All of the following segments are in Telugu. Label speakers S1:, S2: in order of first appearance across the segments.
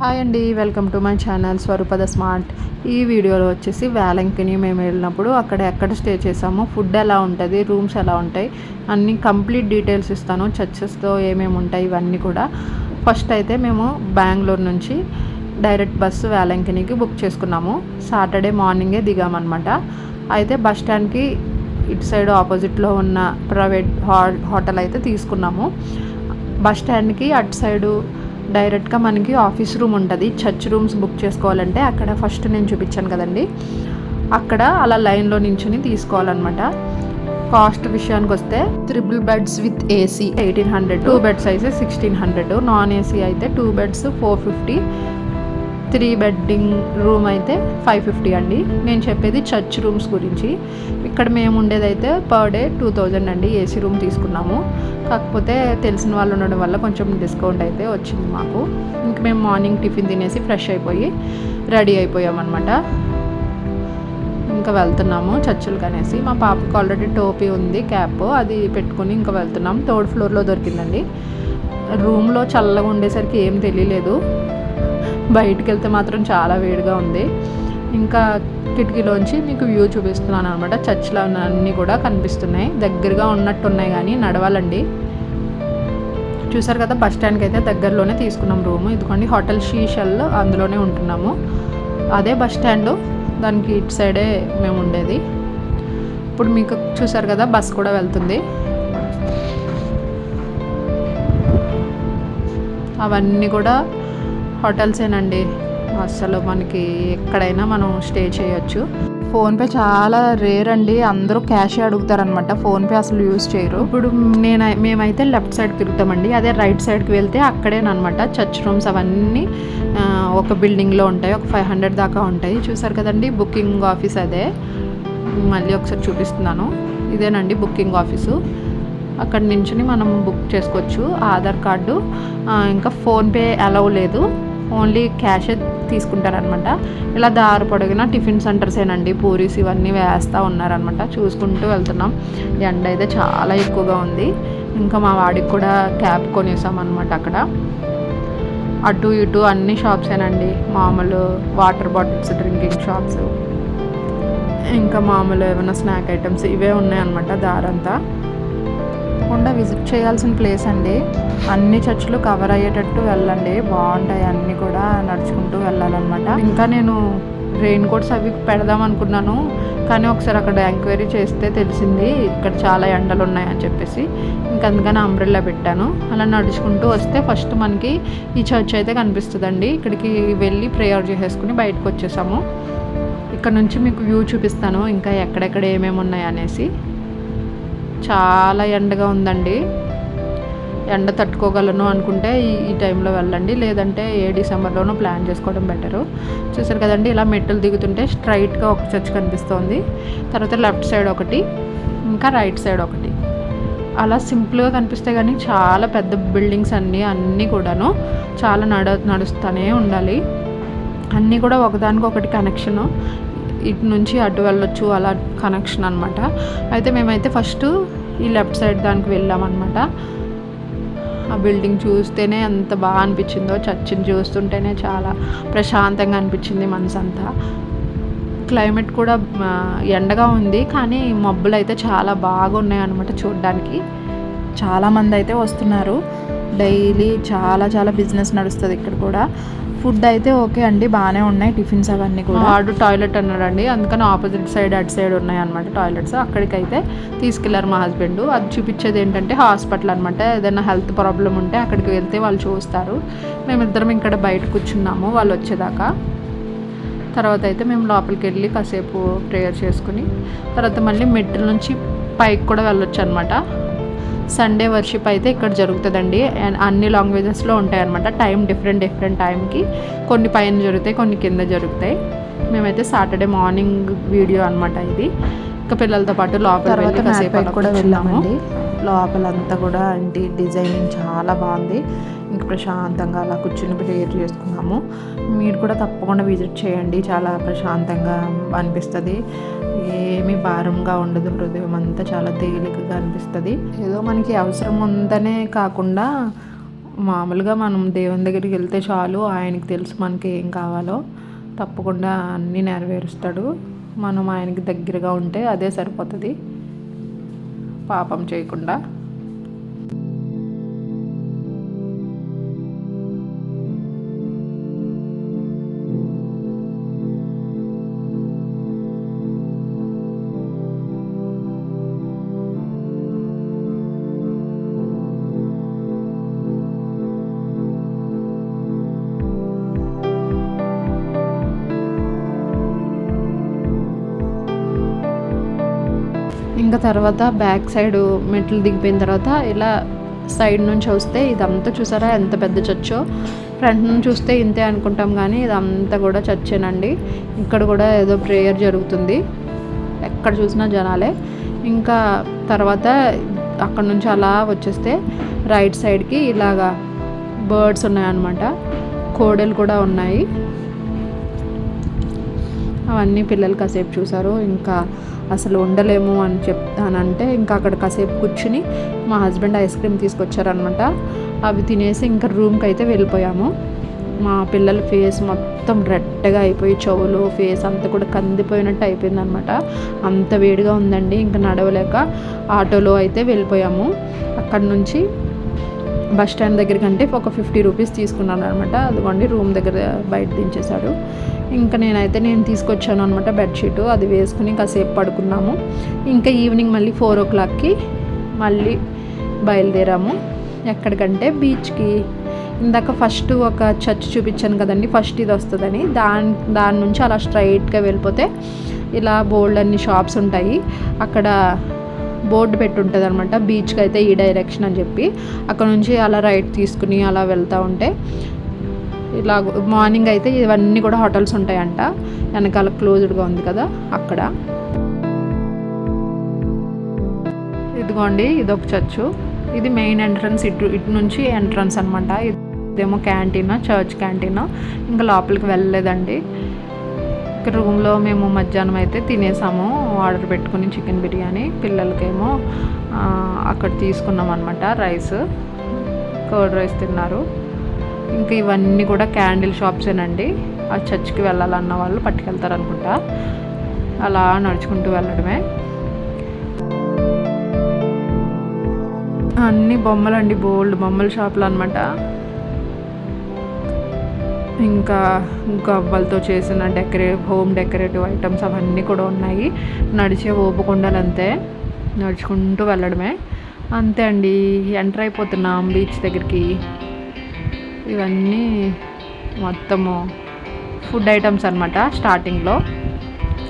S1: హాయ్ అండి వెల్కమ్ టు మై ఛానల్ స్వరూపద స్మార్ట్. ఈ వీడియోలో వచ్చేసి వేలంకిని మేము వెళ్ళినప్పుడు అక్కడ ఎక్కడ స్టే చేసాము ఫుడ్ ఎలా ఉంటుంది రూమ్స్ ఎలా ఉంటాయి అన్ని కంప్లీట్ డీటెయిల్స్ ఇస్తాను చర్చెస్తో ఏమేమి ఉంటాయి ఇవన్నీ కూడా. ఫస్ట్ అయితే మేము బెంగళూరు నుంచి డైరెక్ట్ బస్సు వేలంకినికి బుక్ చేసుకున్నాము. సాటర్డే మార్నింగే దిగామన్నమాట. అయితే బస్ స్టాండ్కి ఇటు సైడ్ ఆపోజిట్లో ఉన్న ప్రైవేట్ హోటల్ అయితే తీసుకున్నాము. బస్ స్టాండ్కి అటు సైడు డైరెక్ట్గా మనకి ఆఫీస్ రూమ్ ఉంటుంది. చర్చ్ రూమ్స్ బుక్ చేసుకోవాలంటే అక్కడ ఫస్ట్ నేను చూపించాను కదండి. అక్కడ అలా లైన్లో నించుని తీసుకోవాలన్నమాట. కాస్ట్ విషయానికి వస్తే triple beds with AC eighteen hundred two beds అయితే సిక్స్టీన్ హండ్రెడ్. నాన్ ఏసీ అయితే two beds four fifty three bedding room అయితే ఫైవ్ ఫిఫ్టీ అండి. నేను చెప్పేది చర్చ్ రూమ్స్ గురించి. ఇక్కడ మేము ఉండేదైతే పర్ డే టూ థౌజండ్ అండి ఏసీ రూమ్ తీసుకున్నాము. కాకపోతే తెలిసిన వాళ్ళు ఉండడం వల్ల కొంచెం డిస్కౌంట్ అయితే వచ్చింది మాకు. ఇంక మేము మార్నింగ్ టిఫిన్ తినేసి ఫ్రెష్ అయిపోయి రెడీ అయిపోయామన్నమాట ఇంకా వెళ్తున్నాము చర్చిలకు అనేసి. మా పాపకి ఆల్రెడీ టోపీ ఉంది క్యాప్ అది పెట్టుకుని ఇంకా వెళ్తున్నాం. థర్డ్ ఫ్లోర్లో దొరికిందండి. రూమ్లో చల్లగా ఉండేసరికి ఏం తెలియలేదు. బయటికి వెళ్తే మాత్రం చాలా వేడిగా ఉంది. ఇంకా కిటికీలోంచి మీకు వ్యూ చూపిస్తున్నాను అనమాట చర్చ్లో అన్నీ కూడా కనిపిస్తున్నాయి. దగ్గరగా ఉన్నట్టు ఉన్నాయి కానీ నడవాలండి. చూసారు కదా బస్ స్టాండ్కి అయితే దగ్గరలోనే తీసుకున్నాం రూమ్. ఇదిగోండి హోటల్ షీషల్ అందులోనే ఉంటున్నాము. అదే బస్ స్టాండ్ దానికి ఇటు సైడే మేము ఉండేది. ఇప్పుడు మీకు చూసారు కదా బస్ కూడా వెళ్తుంది. అవన్నీ కూడా హోటల్సేనండి. అసలు మనకి ఎక్కడైనా మనం స్టే చేయొచ్చు. ఫోన్పే చాలా రేర్ అండి అందరూ క్యాషే అడుగుతారనమాట. ఫోన్పే అసలు యూజ్ చేయరు. ఇప్పుడు నేను మేమైతే లెఫ్ట్ సైడ్ తిరుగుతామండి. అదే రైట్ సైడ్కి వెళ్తే అక్కడేనమాట చర్చ్ రూమ్స్ అవన్నీ ఒక బిల్డింగ్లో ఉంటాయి. ఒక ఫైవ్ హండ్రెడ్ దాకా ఉంటాయి. చూసారు కదండి? బుకింగ్ ఆఫీస్ అదే. మళ్ళీ ఒకసారి చూపిస్తున్నాను. ఇదేనండి బుకింగ్ ఆఫీసు. అక్కడ నుంచి మనం బుక్ చేసుకోవచ్చు ఆధార్ కార్డు. ఇంకా ఫోన్పే అలౌ లేదు. ఓన్లీ క్యాషే తీసుకుంటారనమాట. ఇలా దారి పొడిగిన టిఫిన్ సెంటర్స్ ఏనండి పూరీస్ ఇవన్నీ వేస్తూ ఉన్నారనమాట. చూసుకుంటూ వెళ్తున్నాం. ఎండ అయితే చాలా ఎక్కువగా ఉంది. ఇంకా మా వాడికి కూడా క్యాబ్ కొనేసాం అనమాట అక్కడ. అటు ఇటు అన్ని షాప్సేనండి మామూలు వాటర్ బాటిల్స్ డ్రింకింగ్ షాప్స్. ఇంకా మామూలు ఏమైనా స్నాక్ ఐటమ్స్ ఇవే ఉన్నాయన్నమాట దారంతా. తప్పకుండా విజిట్ చేయాల్సిన ప్లేస్ అండి. అన్ని చర్చిలు కవర్ అయ్యేటట్టు వెళ్ళండి. బాగుంటాయి అన్నీ కూడా నడుచుకుంటూ వెళ్ళాలన్నమాట. ఇంకా నేను రెయిన్ కోట్స్ అవి పెడదాం అనుకున్నాను. కానీ ఒకసారి అక్కడ ఎంక్వైరీ చేస్తే తెలిసింది ఇక్కడ చాలా ఎండలు ఉన్నాయని చెప్పేసి. ఇంకా అందుకని అంబ్రెల్లా పెట్టాను. అలా నడుచుకుంటూ వస్తే ఫస్ట్ మనకి ఈ చర్చ్ అయితే కనిపిస్తుందండి. ఇక్కడికి వెళ్ళి ప్రేయర్ చేసేసుకుని బయటకు వచ్చేసాము. ఇక్కడ నుంచి మీకు వ్యూ చూపిస్తాను. ఇంకా ఎక్కడెక్కడ ఏమేమి ఉన్నాయి అనేసి. చాలా ఎండగా ఉందండి. ఎండ తట్టుకోగలను అనుకుంటే ఈ టైంలో వెళ్ళండి. లేదంటే ఏ డిసెంబర్లోనూ ప్లాన్ చేసుకోవడం బెటరు. చూసారు కదండి ఇలా మెట్టులు దిగుతుంటే స్ట్రైట్గా ఒక చర్చ్ కనిపిస్తోంది. తర్వాత లెఫ్ట్ సైడ్ ఒకటి ఇంకా రైట్ సైడ్ ఒకటి. అలా సింపుల్గా కనిపిస్తాయి కానీ చాలా పెద్ద బిల్డింగ్స్ అన్నీ అన్నీ కూడాను చాలా నడ నడుస్తూనే ఉండాలి. అన్నీ కూడా ఒకదానికొకటి కనెక్షను. ఇటు నుంచి అటు వెళ్ళొచ్చు అలా కనెక్షన్ అనమాట అయితే మేమైతే ఫస్ట్ ఈ లెఫ్ట్ సైడ్ దానికి వెళ్ళామన్నమాట ఆ బిల్డింగ్ చూస్తేనే ఎంత బాగా అనిపించిందో చర్చిని చూస్తుంటేనే చాలా ప్రశాంతంగా అనిపించింది మనసు అంతా క్లైమేట్ కూడా ఎండగా ఉంది కానీ మబ్బులు అయితే చాలా బాగున్నాయి అనమాట చూడడానికి. చాలామంది అయితే వస్తున్నారు. డైలీ చాలా చాలా బిజినెస్ నడుస్తుంది ఇక్కడ కూడా. ఫుడ్ అయితే ఓకే అండి బాగానే ఉన్నాయి టిఫిన్స్ అవన్నీ కూడా. వాడు టాయిలెట్ అన్నాడండి అందుకని ఆపోజిట్ సైడ్ అటు సైడ్ ఉన్నాయి అనమాట టాయిలెట్స్. అక్కడికైతే తీసుకెళ్ళారు మా హస్బెండ్. అది చూపించేది ఏంటంటే హాస్పిటల్ అనమాట ఏదైనా హెల్త్ ప్రాబ్లం ఉంటే అక్కడికి వెళ్తే వాళ్ళు చూస్తారు. మేమిద్దరం ఇక్కడ బయట కూర్చున్నాము వాళ్ళు వచ్చేదాకా. తర్వాత అయితే మేము లోపలికి వెళ్ళి కాసేపు ప్రేయర్ చేసుకుని తర్వాత మళ్ళీ మెట్ల నుంచి పైకి కూడా వెళ్ళొచ్చు అనమాట సండే వర్షిప్ అయితే ఇక్కడ జరుగుతుందండి. అండ్ అన్ని లాంగ్వేజెస్లో ఉంటాయి అనమాట టైం డిఫరెంట్ డిఫరెంట్ టైంకి కొన్ని పైన జరుగుతాయి కొన్ని కింద జరుగుతాయి. మేమైతే సాటర్డే మార్నింగ్ వీడియో అనమాట ఇది. ఇంకా పిల్లలతో పాటు లోపల వెళ్ళి కాసేపు
S2: కూడా. వెళ్ళామండి. లోపలంతా కూడా ఇంటి డిజైనింగ్ చాలా బాగుంది.
S1: ఇంక ప్రశాంతంగా అలా కూర్చుని ప్రేయర్ చేసుకున్నాము. మీరు కూడా తప్పకుండా విజిట్ చేయండి. చాలా ప్రశాంతంగా అనిపిస్తుంది. ఏమీ భారంగా ఉండదు హృదయం అంతా చాలా తేలికగా అనిపిస్తుంది. ఏదో మనకి అవసరం ఉందనే కాకుండా మామూలుగా మనం దేవుని దగ్గరికి వెళ్తే చాలు ఆయనకి తెలుసు మనకి ఏం కావాలో. తప్పకుండా అన్నీ నెరవేరుస్తాడు. మనం ఆయనకి దగ్గరగా ఉంటే అదే సరిపోతుంది. పాపం చేయకుండా. ఇంకా తర్వాత బ్యాక్ సైడ్ మెట్లు దిగిపోయిన తర్వాత ఇలా సైడ్ నుంచి వస్తే ఇదంతా చూసారా? ఎంత పెద్ద చర్చో. ఫ్రంట్ నుంచి చూస్తే ఇంతే అనుకుంటాం కానీ ఇదంతా కూడా చర్చేనండి. ఇక్కడ కూడా ఏదో ప్రేయర్ జరుగుతుంది. ఎక్కడ చూసినా జనాలే. ఇంకా తర్వాత అక్కడ నుంచి అలా వచ్చేస్తే రైట్ సైడ్కి ఇలాగా బర్డ్స్ ఉన్నాయన్నమాట. కోడలు కూడా ఉన్నాయి. అవన్నీ పిల్లలు కాసేపు చూసారు. ఇంకా అసలు ఉండలేము అని చెప్తానంటే ఇంకా అక్కడ కాసేపు కూర్చుని మా హస్బెండ్ ఐస్ క్రీమ్ తీసుకొచ్చారనమాట అవి తినేసి ఇంకా రూమ్కి అయితే వెళ్ళిపోయాము. మా పిల్లల ఫేస్ మొత్తం రెడ్గా అయిపోయి చెవులు ఫేస్ అంతా కూడా కందిపోయినట్టు అయిపోయింది అనమాట అంత వేడిగా ఉందండి ఇంకా నడవలేక ఆటోలో అయితే వెళ్ళిపోయాము. అక్కడ నుంచి బస్ స్టాండ్ దగ్గర అంటే ఒక ఫిఫ్టీ రూపీస్ తీసుకున్నాను అనమాట అదిగోండి రూమ్ దగ్గర బయట దించేశాడు. ఇంకా నేనైతే నేను తీసుకొచ్చాను అనమాట బెడ్షీట్ అది వేసుకుని కాసేపు పడుకున్నాము. ఇంకా ఈవినింగ్ మళ్ళీ ఫోర్ ఓ క్లాక్కి మళ్ళీ బయలుదేరాము. ఎక్కడికంటే బీచ్కి. ఇందాక ఫస్ట్ ఒక చర్చ్ చూపించాను కదండి ఫస్ట్ ఇది వస్తుందని. దాని దాని నుంచి అలా స్ట్రైట్గా వెళ్ళిపోతే ఇలా బోల్డ్ అన్ని షాప్స్ ఉంటాయి. అక్కడ బోర్డు పెట్టుంటుంది అనమాట బీచ్కి అయితే ఈ డైరెక్షన్ అని చెప్పి. అక్కడ నుంచి అలా రైట్ తీసుకుని అలా వెళ్తూ ఉంటే ఇలా మార్నింగ్ అయితే ఇవన్నీ కూడా హోటల్స్ ఉంటాయంట. వెనకాల క్లోజ్డ్గా ఉంది కదా అక్కడ. ఇదిగోండి ఇది ఒక చర్చు. ఇది మెయిన్ ఎంట్రన్స్ ఇటు ఇటు నుంచి ఎంట్రన్స్ అనమాట ఇదేమో క్యాంటీన్ చర్చ్ క్యాంటీన్. ఇంకా లోపలికి వెళ్ళలేదండి. ఇక్కడ రూమ్లో మేము మధ్యాహ్నం అయితే తినేసాము. ఆర్డర్ పెట్టుకుని చికెన్ బిర్యానీ పిల్లలకేమో అక్కడ తీసుకున్నాం అనమాట రైస్. కర్డ్ రైస్ తిన్నారు. ఇంకా ఇవన్నీ కూడా క్యాండిల్ షాప్సేనండి. ఆ చర్చ్కి వెళ్ళాలన్న వాళ్ళు పట్టుకెళ్తారు అనుకుంటా అలా నడుచుకుంటూ వెళ్ళడమే. అన్ని బొమ్మలండి బోల్డ్ బొమ్మల షాపులు అనమాట ఇంకా గవ్వలతో చేసిన డెకరే హోమ్ డెకరేటివ్ ఐటమ్స్ అవన్నీ కూడా ఉన్నాయి. నడిచే ఓపుకొండలు అంతే. నడుచుకుంటూ వెళ్ళడమే. అంతే అండి. ఎంటర్ అయిపోతున్నాం బీచ్ దగ్గరికి. ఇవన్నీ మొత్తము ఫుడ్ ఐటమ్స్ అనమాట స్టార్టింగ్లో.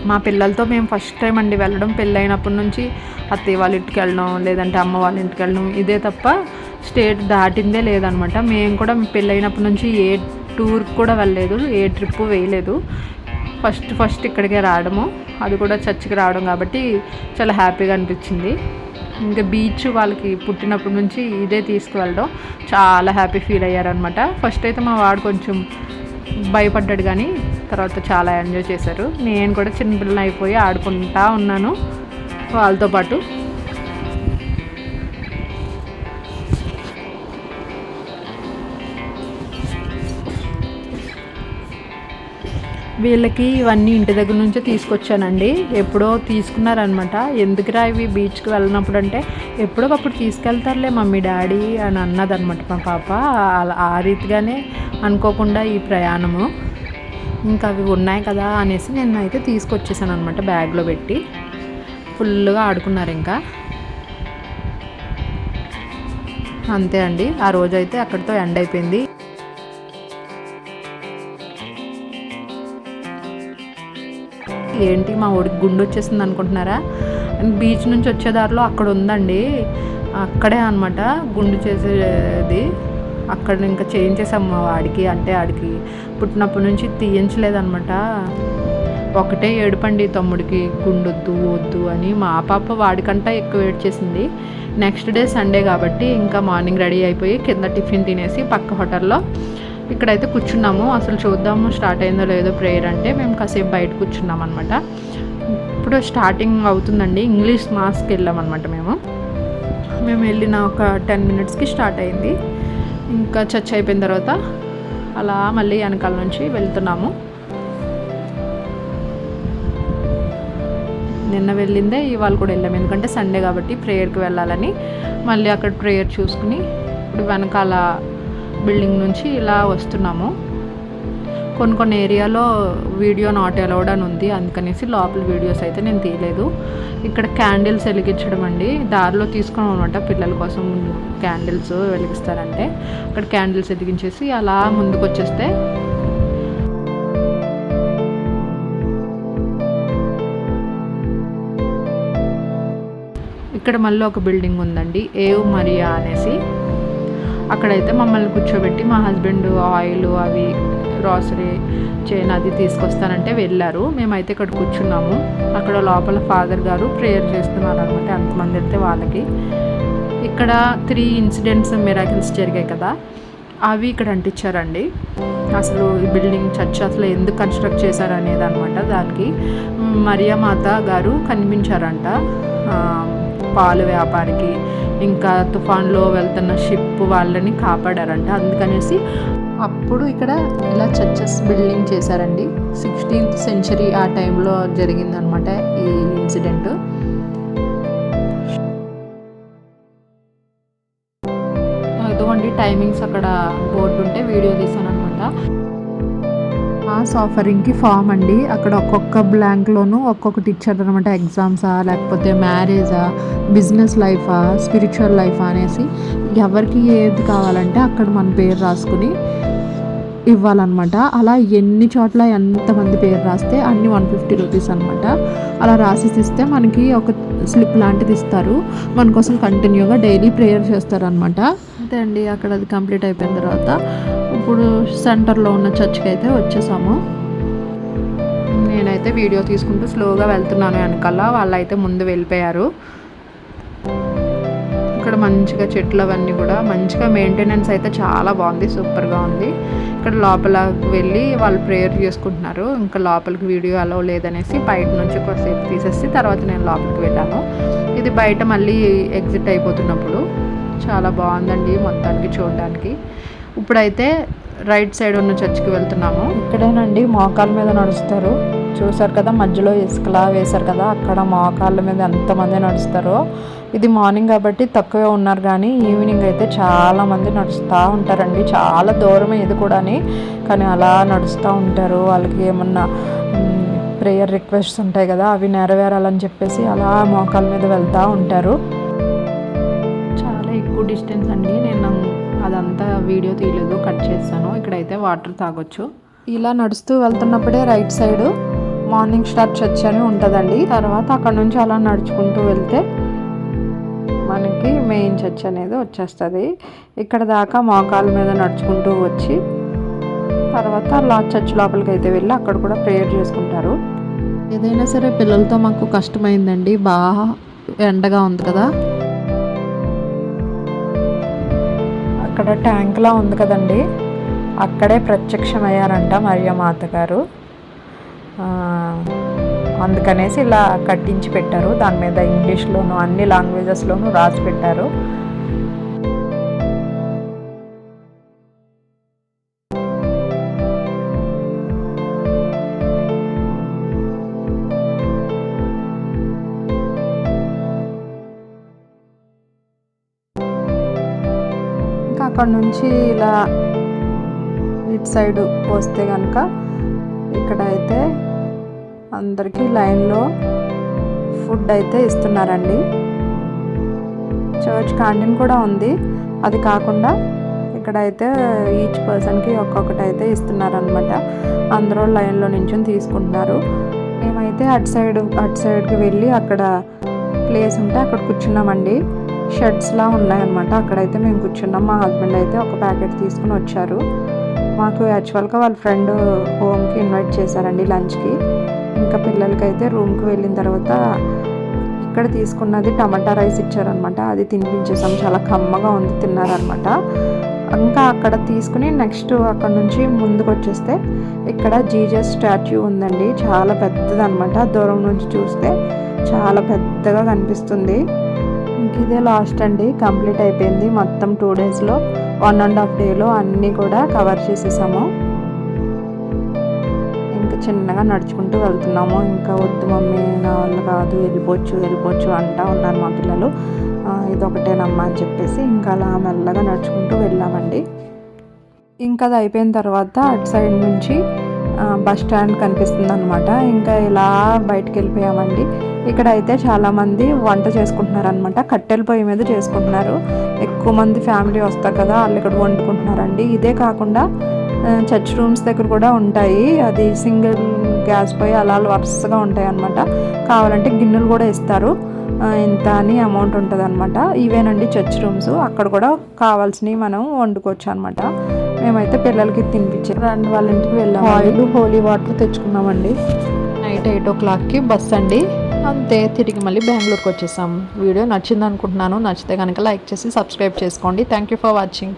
S1: మా పిల్లలతో మేము ఫస్ట్ టైం అండి వెళ్ళడం. పెళ్ళైనప్పటి నుంచి అత్తయ్య వాళ్ళ ఇంటికి వెళ్ళడం లేదంటే అమ్మ వాళ్ళ ఇంటికి వెళ్ళడం ఇదే తప్ప స్టేట్ దాటిందే లేదనమాట మేము కూడా పెళ్ళైనప్పటి నుంచి ఏ టూర్ కూడా వెళ్ళలేదు ఏ ట్రిప్ వేయలేదు. ఫస్ట్ ఫస్ట్ ఇక్కడికే రావడము. అది కూడా చర్చికి రావడం కాబట్టి చాలా హ్యాపీగా అనిపించింది. ఇంకా బీచ్ వాళ్ళకి పుట్టినప్పటి నుంచి ఇదే తీసుకువెళ్ళడం చాలా హ్యాపీ ఫీల్ అయ్యారనమాట ఫస్ట్ అయితే మా వాడు కొంచెం భయపడ్డాడు కానీ తర్వాత చాలా ఎంజాయ్ చేశారు. నేను కూడా చిన్నపిల్లని అయిపోయి ఆడుకుంటా ఉన్నాను. వాళ్ళతో పాటు వీళ్ళకి ఇవన్నీ ఇంటి దగ్గర నుంచే తీసుకొచ్చానండి. ఎప్పుడో తీసుకున్నారనమాట ఎందుకురా ఇవి బీచ్కి వెళ్ళినప్పుడు అంటే ఎప్పుడోకప్పుడు తీసుకెళ్తారులే మమ్మీ డాడీ అని అన్నదనమాట మా పాప. అలా- ఆ రీతిగానే అనుకోకుండా ఈ ప్రయాణము. ఇంకా అవి ఉన్నాయి కదా అనేసి నేను అయితే తీసుకొచ్చేసాను అనమాట బ్యాగ్లో పెట్టి. ఫుల్గా ఆడుకున్నారు ఇంకా. అంతే అండి. ఆ రోజైతే అక్కడితో ఎండ్ అయిపోయింది. ఏంటి మా ఊడికి గుండు వచ్చేసింది అనుకుంటున్నారా? బీచ్ నుంచి వచ్చే దారిలో అక్కడ ఉందండి. అక్కడే అనమాట గుండు చేసేది. అక్కడ ఇంకా చేయించేసాం మా వాడికి అంటే ఆడికి. పుట్టినప్పటి నుంచి తీయించలేదనమాట ఒకటే ఏడుపండి తమ్ముడికి గుండొద్దు వద్దు అని మా పాప వాడికంటా ఎక్కువ ఏడ్చేసింది నెక్స్ట్ డే సండే కాబట్టి ఇంకా మార్నింగ్ రెడీ అయిపోయి కింద టిఫిన్ తినేసి పక్క హోటల్లో ఇక్కడైతే కూర్చున్నాము. అసలు చూద్దాము స్టార్ట్ అయిందో లేదో ప్రేయర్ అంటే. మేము కాసేపు బయట కూర్చున్నాం అనమాట ఇప్పుడు స్టార్టింగ్ అవుతుందండి. ఇంగ్లీష్ మాస్కి వెళ్ళామన్నమాట మేము. మేము వెళ్ళిన ఒక టెన్ మినిట్స్కి స్టార్ట్ అయింది. ఇంకా చర్చ్ అయిపోయిన తర్వాత అలా మళ్ళీ వెనకాల నుంచి వెళ్తున్నాము. నిన్న వెళ్ళిందే ఇవాళ కూడా వెళ్ళాము ఎందుకంటే సండే కాబట్టి ప్రేయర్కి వెళ్ళాలని మళ్ళీ అక్కడ ప్రేయర్ చూసుకుని ఇప్పుడు వెనకాల బిల్డింగ్ నుంచి ఇలా వస్తున్నాము. కొన్ని కొన్ని ఏరియాలో వీడియో నాట్ అలౌడ్ అని ఉంది. అందుకనేసి లోపల వీడియోస్ అయితే నేను తీయలేదు. ఇక్కడ క్యాండిల్స్ వెలిగించడం అండి. దారిలో తీసుకున్నాం అనమాట పిల్లల కోసం క్యాండిల్స్ వెలిగిస్తారంటే. అక్కడ క్యాండిల్స్ వెలిగించేసి అలా ముందుకు వచ్చేస్తే ఇక్కడ మళ్ళీ ఒక బిల్డింగ్ ఉందండి. ఏవ్ మరియా అనేసి. అక్కడైతే మమ్మల్ని కూర్చోబెట్టి మా హస్బెండ్ ఆయిల్ అవి గ్రాసరీ చైన్ అది తీసుకొస్తానంటే వెళ్ళారు. మేమైతే ఇక్కడ కూర్చున్నాము. అక్కడ లోపల ఫాదర్ గారు ప్రేయర్ చేస్తున్నారు అనమాట ఎంతమంది అయితే వాళ్ళకి. ఇక్కడ త్రీ ఇన్సిడెంట్స్ మిరాకిల్స్ జరిగాయి కదా అవి ఇక్కడ అంటించారండి. అసలు ఈ బిల్డింగ్ చర్చ్ అసలు ఎందుకు కన్స్ట్రక్ట్ చేశారు అనేది అనమాట దానికి మరియామాత గారు కనిపించారంట. పాలు వ్యాపారికి ఇంకా తుఫాన్లో వెళ్తున్న షిప్ వాళ్ళని కాపాడారంట. అందుకనేసి అప్పుడు ఇక్కడ ఇలా చర్చెస్ బిల్డింగ్ చేశారండి. సిక్స్టీన్త్ సెంచరీ ఆ టైంలో జరిగిందనమాట ఈ ఇన్సిడెంట్. అదిగోండి టైమింగ్స్ అక్కడ బోర్డు ఉంటే వీడియో తీసాను అనమాట మాస్ ఆఫరింగ్కి ఫామ్ అండి. అక్కడ ఒక్కొక్క బ్లాంక్లోనూ ఒక్కొక్కటి ఇచ్చారు అనమాట ఎగ్జామ్సా లేకపోతే మ్యారేజా బిజినెస్ లైఫా స్పిరిచువల్ లైఫా అనేసి ఎవరికి ఏది కావాలంటే అక్కడ మన పేరు రాసుకుని ఇవ్వాలన్నమాట. అలా ఎన్ని చోట్ల ఎంతమంది పేరు రాస్తే అన్ని వన్ ఫిఫ్టీ రూపీస్ అనమాట అలా రాసి ఇస్తే మనకి ఒక స్లిప్ లాంటిది ఇస్తారు. మన కోసం కంటిన్యూగా డైలీ ప్రేయర్ చేస్తారనమాట అంతే అండి అక్కడ అది కంప్లీట్ అయిపోయిన తర్వాత ఇప్పుడు సెంటర్లో ఉన్న చర్చ్కి అయితే వచ్చేసాము. నేనైతే వీడియో తీసుకుంటూ స్లోగా వెళ్తున్నాను వెనకాల వాళ్ళైతే ముందు వెళ్ళిపోయారు. ఇక్కడ మంచిగా చెట్లు అవన్నీ కూడా మంచిగా మెయింటెనెన్స్ అయితే చాలా బాగుంది సూపర్గా ఉంది. ఇక్కడ లోపల వెళ్ళి వాళ్ళు ప్రేయర్ చేసుకుంటున్నారు. ఇంకా లోపలికి వీడియో అలవ్ లేదనేసి బయట నుంచి కొద్దిసేపు తీసేసి తర్వాత నేను లోపలికి వెళ్ళాను. ఇది బయట మళ్ళీ ఎగ్జిట్ అయిపోతున్నప్పుడు. చాలా బాగుందండి మొత్తానికి చూడడానికి. ఇప్పుడైతే రైట్ సైడ్ ఉన్న చర్చ్కి వెళ్తున్నాము. ఇక్కడేనండి మోకాళ్ళ మీద నడుస్తారు. చూసారు కదా మధ్యలో ఇసుకలా వేశారు కదా అక్కడ మోకాళ్ళ మీద ఎంతమంది నడుస్తారో. ఇది మార్నింగ్ కాబట్టి తక్కువే ఉన్నారు కానీ ఈవినింగ్ అయితే చాలామంది నడుస్తూ ఉంటారండి. చాలా దూరమే ఇది కూడాని కానీ అలా నడుస్తూ ఉంటారు. వాళ్ళకి ఏమన్నా ప్రేయర్ రిక్వెస్ట్స్ ఉంటాయి కదా అవి నెరవేరాలని చెప్పేసి అలా మోకాళ్ళ మీద వెళ్తూ ఉంటారు. డిస్టెన్స్ అండి. నేను అదంతా వీడియో తీయలేదు కట్ చేస్తాను ఇక్కడైతే వాటర్ తాగొచ్చు. ఇలా నడుస్తూ వెళ్తున్నప్పుడే right side morning star church అని ఉంటుందండి. తర్వాత అక్కడ నుంచి అలా నడుచుకుంటూ వెళ్తే మనకి మెయిన్ చర్చ్ అనేది వచ్చేస్తుంది. ఇక్కడ దాకా మోకాల మీద నడుచుకుంటూ వచ్చి తర్వాత లా చర్చ్ లోపలికి అయితే వెళ్ళి అక్కడ కూడా ప్రేయర్ చేసుకుంటారు. ఏదైనా సరే పిల్లలతో మాకు కష్టమైందండి. బాగా ఎండగా ఉంది కదా. అక్కడ ట్యాంక్లా ఉంది కదండి. అక్కడే ప్రత్యక్షమయ్యారంట మరియమాత గారు. అందుకనేసి ఇలా కట్టించి పెట్టారు. దాని మీద ఇంగ్లీష్లోను అన్ని లాంగ్వేజెస్లోనూ రాసి పెట్టారు. అక్కడ నుంచి ఇలా ఇటు సైడ్ వస్తే కనుక ఇక్కడ అయితే అందరికీ లైన్లో ఫుడ్ అయితే ఇస్తున్నారండి. చర్చ్ క్యాంటీన్ కూడా ఉంది. అది కాకుండా ఇక్కడ అయితే ఈచ్ పర్సన్కి ఒక్కొక్కటి అయితే ఇస్తున్నారనమాట అందరూ లైన్లో నించుని తీసుకుంటున్నారు. మేమైతే అటు సైడ్ అటు సైడ్కి వెళ్ళి అక్కడ ప్లేస్ ఉంటే అక్కడ కూర్చున్నామండి. షర్ట్స్లా ఉన్నాయన్నమాట. అక్కడైతే మేము కూర్చున్నాం. మా హస్బెండ్ అయితే ఒక ప్యాకెట్ తీసుకుని వచ్చారు. మాకు యాక్చువల్గా వాళ్ళ ఫ్రెండ్ హోమ్కి ఇన్వైట్ చేశారండి లంచ్కి. ఇంకా పిల్లలకైతే రూమ్కి వెళ్ళిన తర్వాత ఇక్కడ తీసుకున్నది టమాటా రైస్ ఇచ్చారనమాట అది తినిపించేసాం. చాలా కమ్మగా ఉంది తిన్నారనమాట ఇంకా అక్కడ తీసుకుని నెక్స్ట్ అక్కడ నుంచి ముందుకు వచ్చేస్తే ఇక్కడ జీజస్ స్టాచ్యూ ఉందండి. చాలా పెద్దదనమాట దూరం నుంచి చూస్తే చాలా పెద్దగా కనిపిస్తుంది. ఇంక ఇదే లాస్ట్ అండి. కంప్లీట్ అయిపోయింది మొత్తం టూ డేస్లో వన్ అండ్ హాఫ్ డేలో అన్నీ కూడా కవర్ చేసేసాము. ఇంకా చిన్నగా నడుచుకుంటూ వెళ్తున్నాము. ఇంకా వద్దు మమ్మీ నా వాళ్ళు కాదు వెళ్ళిపోవచ్చు వెళ్ళిపోవచ్చు అంటా ఉన్నారు మా పిల్లలు. ఇదొకటేనమ్మా అని చెప్పేసి ఇంకా అలా మెల్లగా నడుచుకుంటూ వెళ్ళామండి. ఇంకా అది అయిపోయిన తర్వాత అటు సైడ్ నుంచి బస్ స్టాండ్ కనిపిస్తుంది అనమాట ఇంకా ఇలా బయటకు వెళ్ళిపోయామండి. ఇక్కడ అయితే చాలామంది వంట చేసుకుంటున్నారు అనమాట కట్టెల పొయ్యి మీద చేసుకుంటున్నారు. ఎక్కువ మంది ఫ్యామిలీ వస్తారు కదా వాళ్ళు ఇక్కడ వండుకుంటున్నారండి. ఇదే కాకుండా చర్చ్ రూమ్స్ దగ్గర కూడా ఉంటాయి. అది సింగిల్ గ్యాస్ పొయ్యి అలా వరుసగా ఉంటాయి అనమాట కావాలంటే గిన్నెలు కూడా ఇస్తారు. ఇంత అని అమౌంట్ ఉంటుంది అనమాట ఇవేనండి చర్చ్ రూమ్స్. అక్కడ కూడా కావాల్సినవి మనం వండుకోవచ్చు అనమాట మేమైతే పిల్లలకి తినిపించే రెండు వాళ్ళ ఇంటికి వెళ్ళాము ఆయిల్ హోలీ వాటర్ తెచ్చుకున్నామండి.
S3: నైట్ ఎయిట్ ఓ క్లాక్కి బస్ అండి. అంతే తిరిగి మళ్ళీ బెంగళూరుకి వచ్చేసాం వీడియో నచ్చింది అనుకుంటున్నాను నచ్చితే కనుక లైక్ చేసి సబ్స్క్రైబ్ చేసుకోండి. Thank you for watching